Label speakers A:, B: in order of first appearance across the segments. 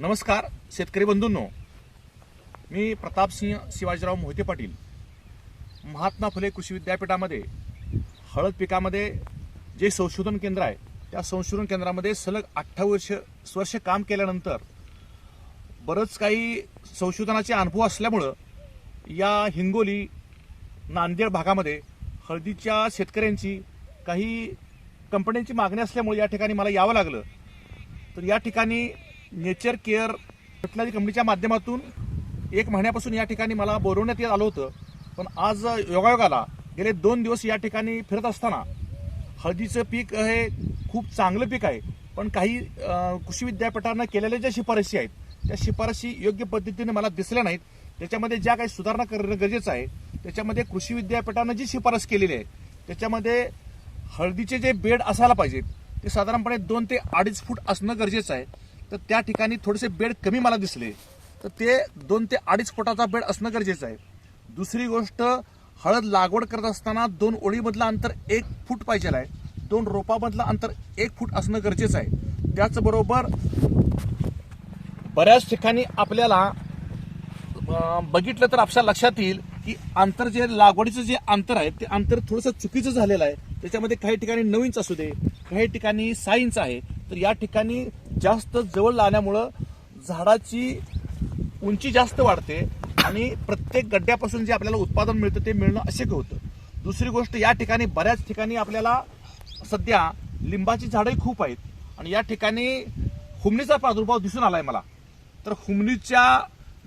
A: नमस्कार शेतकरी बंधूंनो. मी प्रतापसिंह शिवाजीराव मोहिते पाटील. महात्मा फुले कृषी विद्यापीठामध्ये हळद पिकामध्ये जे संशोधन केंद्र आहे त्या संशोधन केंद्रामध्ये सलग अठ्ठावीस वर्ष वर्ष काम केल्यानंतर बरंच काही संशोधनाचे अनुभव असल्यामुळं या हिंगोली नांदेड भागामध्ये हळदीच्या शेतकऱ्यांची काही कंपन्यांची मागणी असल्यामुळे या ठिकाणी मला यावं लागलं. तर या ठिकाणी नेचर केअर फर्टिलायझर कंपनीच्या माध्यमातून एक महिन्यापासून या ठिकाणी मला बोलवण्यात येत आलं होतं. पण आज योगायोगाला गेले दोन दिवस या ठिकाणी फिरत असताना हळदीचं पीक हे खूप चांगलं पीक आहे. पण काही कृषी विद्यापीठानं केलेल्या ज्या शिफारशी आहेत त्या शिफारशी योग्य पद्धतीने मला दिसल्या नाहीत. त्याच्यामध्ये ज्या काही सुधारणा करणं गरजेचं आहे त्याच्यामध्ये कृषी विद्यापीठानं जी शिफारस केलेली आहे त्याच्यामध्ये हळदीचे जे बेड असायला पाहिजेत ते साधारणपणे दोन ते अडीच फूट असणं गरजेचं आहे. तर त्या ठिकाणी थोडेसे बेड कमी मला दिसले. तर ते दोन ते अडीच फुटाचा बेड असणं गरजेचं आहे. दुसरी गोष्ट हळद लागवड करत असताना दोन ओळीमधलं अंतर एक फूट पाहिजे आहे. दोन रोपामधलं अंतर एक फूट असणं गरजेचं आहे. त्याचबरोबर बऱ्याच ठिकाणी आपल्याला बघितलं तर आपल्या लक्षात येईल की अंतर जे लागवडीचं जे अंतर आहे ते अंतर थोडंसं चुकीचं झालेलं आहे. त्याच्यामध्ये काही ठिकाणी नऊ इंच असू दे काही ठिकाणी सहा इंच आहे. तर या ठिकाणी जास्त जवळ लावण्यामुळं झाडाची उंची जास्त वाढते आणि प्रत्येक गड्ड्यापासून जे आपल्याला उत्पादन मिळतं ते मिळणं अशक्य होतं. दुसरी गोष्ट या ठिकाणी बऱ्याच ठिकाणी आपल्याला सध्या लिंबाची झाडंही खूप आहेत. आणि या ठिकाणी हुमणीचा प्रादुर्भाव दिसून आला आहे मला. तर हुमणीच्या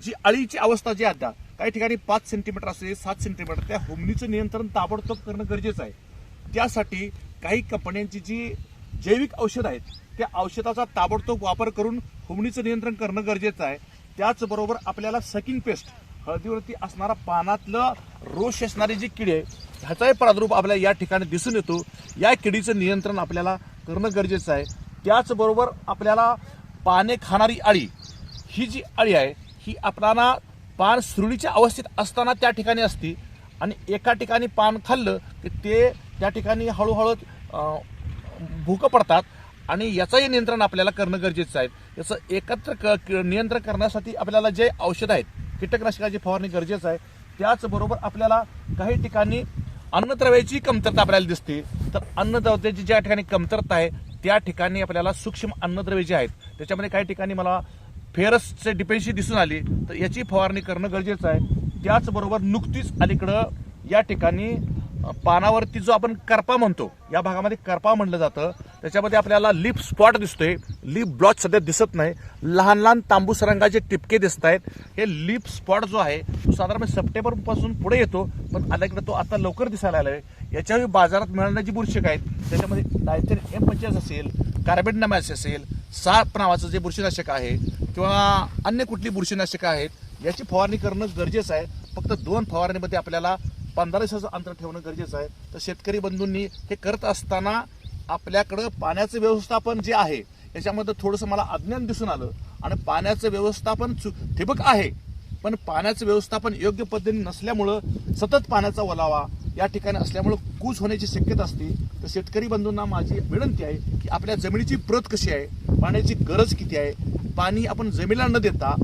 A: जी अळीची अवस्था जी आता काही ठिकाणी पाच सेंटीमीटर असते सात सेंटीमीटर त्या हुमणीचं नियंत्रण ताबडतोब करणं गरजेचं आहे. त्यासाठी काही कंपन्यांची जी जैविक औषध आहेत. त्या औषधाचा ताबडतोब वापर करून हुमणीचं नियंत्रण करणं गरजेचं आहे. त्याचबरोबर आपल्याला सकिंग पेस्ट हळदीवरती असणारा पानातलं रोष असणारी जी किडी आहे ह्याचाही प्रादुर्भाव आपल्याला या ठिकाणी दिसून येतो. या किडीचं नियंत्रण आपल्याला करणं गरजेचं आहे. त्याचबरोबर आपल्याला पाने खाणारी अळी ही जी अळी आहे ही आपल्याला पान सुरळीच्या अवस्थेत असताना त्या ठिकाणी असते आणि एका ठिकाणी पान खाल्लं की ते त्या ठिकाणी हळूहळू भूकं पडतात आणि याचंही नियंत्रण आपल्याला करणं गरजेचं आहे. याचं एकत्र क- नियंत्रण करण्यासाठी आपल्याला जे औषध आहेत कीटकनाशकाची फवारणी गरजेचं आहे त्याचबरोबर आपल्याला काही ठिकाणी अन्नद्रव्याची कमतरता आपल्याला दिसते. तर अन्नद्रव्याची ज्या ठिकाणी कमतरता आहे त्या ठिकाणी आपल्याला सूक्ष्म अन्नद्रव्ये जे आहेत त्याच्यामध्ये काही ठिकाणी मला फेरसचे डिपेन्सी दिसून आली. तर याची फवारणी करणं गरजेचं आहे. त्याचबरोबर नुकतीच अलीकडं या ठिकाणी पानावरती जो आपण करपा म्हणतो या भागामध्ये करपा म्हणलं जातं. त्याच्यामध्ये आपल्याला लिप स्पॉट दिसतोय. लिप ब्लॉच सध्या दिसत नाही. लहान लहान तांबूस रंगाचे टिपके दिसत आहेत हे लिप स्पॉट जो आहे तो साधारण सप्टेंबरपासून पुढे येतो पण अलीकडे तो आता लवकर दिसायला आलाय. याच्यावेळी बाजारात मिळणारी जी बुरशीक आहेत त्याच्यामध्ये डायथेन एम पंचायत असेल कार्बेट नमॅस असेल साप नावाचं जे बुरशीनाशक आहे किंवा अन्य कुठली बुरशीनाशकं आहेत याची फवारणी करणं गरजेचं आहे. फक्त दोन फवारणीमध्ये आपल्याला पंधरा दिवसाचं अंतर ठेवणं गरजेचं आहे. तर शेतकरी बंधूंनी हे करत असताना आपल्याकडं पाण्याचं व्यवस्थापन जे आहे याच्यामध्ये थोडंसं मला अज्ञान दिसून आलं. आणि पाण्याचं व्यवस्थापन चु- ठिबक आहे पण पाण्याचं व्यवस्थापन योग्य पद्धतीने नसल्यामुळं सतत पाण्याचा ओलावा या ठिकाणी असल्यामुळं कूच होण्याची शक्यता असते. तर शेतकरी बंधूंना माझी विनंती आहे की आपल्या जमिनीची प्रत कशी आहे पाण्याची गरज किती आहे पाणी आपण जमिनीला न देता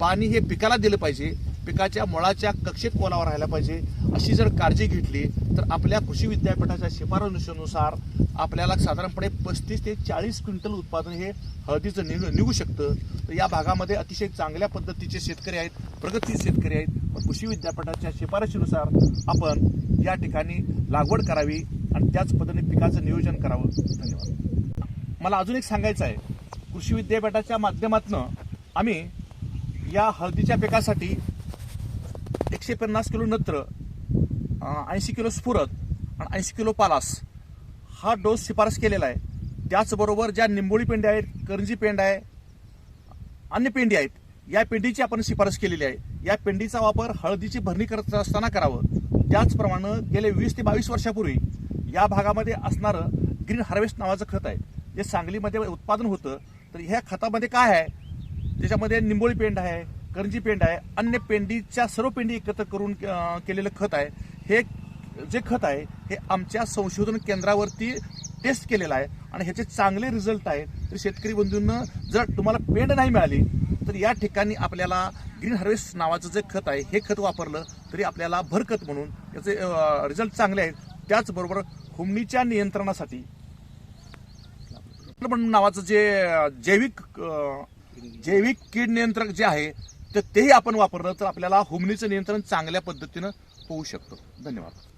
A: पाणी हे पिकाला दिलं पाहिजे. पिकाच्या मुळाच्या कक्षेत ओलावा राहायला पाहिजे. अशी जर काळजी घेतली तर आपल्या कृषी विद्यापीठाच्या शिफारशीनुसार आपल्याला साधारणपणे पस्तीस ते चाळीस क्विंटल उत्पादन हे हळदीचं निघ निघू शकतं. तर या भागामध्ये अतिशय चांगल्या पद्धतीचे शेतकरी आहेत प्रगतशील शेतकरी आहेत. पण कृषी विद्यापीठाच्या शिफारशीनुसार आपण या ठिकाणी लागवड करावी आणि त्याच पद्धतीने पिकाचं नियोजन करावं. धन्यवाद. मला अजून एक सांगायचं आहे. कृषी विद्यापीठाच्या माध्यमातून आम्ही या हळदीच्या पिकासाठी एकशे पन्नास किलो नत्र ऐंशी किलो स्फुरत आणि ऐंशी किलो पालास. हा डोस शिफारस केलेला आहे. त्याचबरोबर ज्या निंबोळी पेंडी आहेत करंजी पेंड आहे अन्य पेंडी आहेत या पेंडीची आपण शिफारस केलेली आहे. या पेंडीचा वापर हळदीची भरणी करत असताना करावं. त्याचप्रमाणे गेले वीस ते बावीस वर्षापूर्वी या भागामध्ये असणारं ग्रीन हार्वेस्ट नावाचं खत आहे. जे सांगलीमध्ये उत्पादन होतं. तर ह्या खतामध्ये काय आहे? त्याच्यामध्ये निंबोळी पेंड आहे करंजी पेंड आहे अन्य पेंडीच्या सर्व पेंडी एकत्र करून केलेलं खत आहे. हे जे खत आहे हे आमच्या संशोधन केंद्रावरती टेस्ट केलेलं आहे आणि ह्याचे चांगले रिझल्ट आहे. तर शेतकरी बंधूंना जर तुम्हाला पेंड नाही मिळाली तर या ठिकाणी आपल्याला ग्रीन हार्वेस्ट नावाचं जे खत आहे हे खत वापरलं तरी आपल्याला भरखत म्हणून याचे रिझल्ट चांगले आहेत. त्याचबरोबर हुमणीच्या नियंत्रणासाठी नावाचं जे जैविक जैविक कीड नियंत्रक जे आहे तर तेही आपण वापरलं तर आपल्याला हुमणीचं नियंत्रण चांगल्या पद्धतीनं होऊ शकतो. धन्यवाद.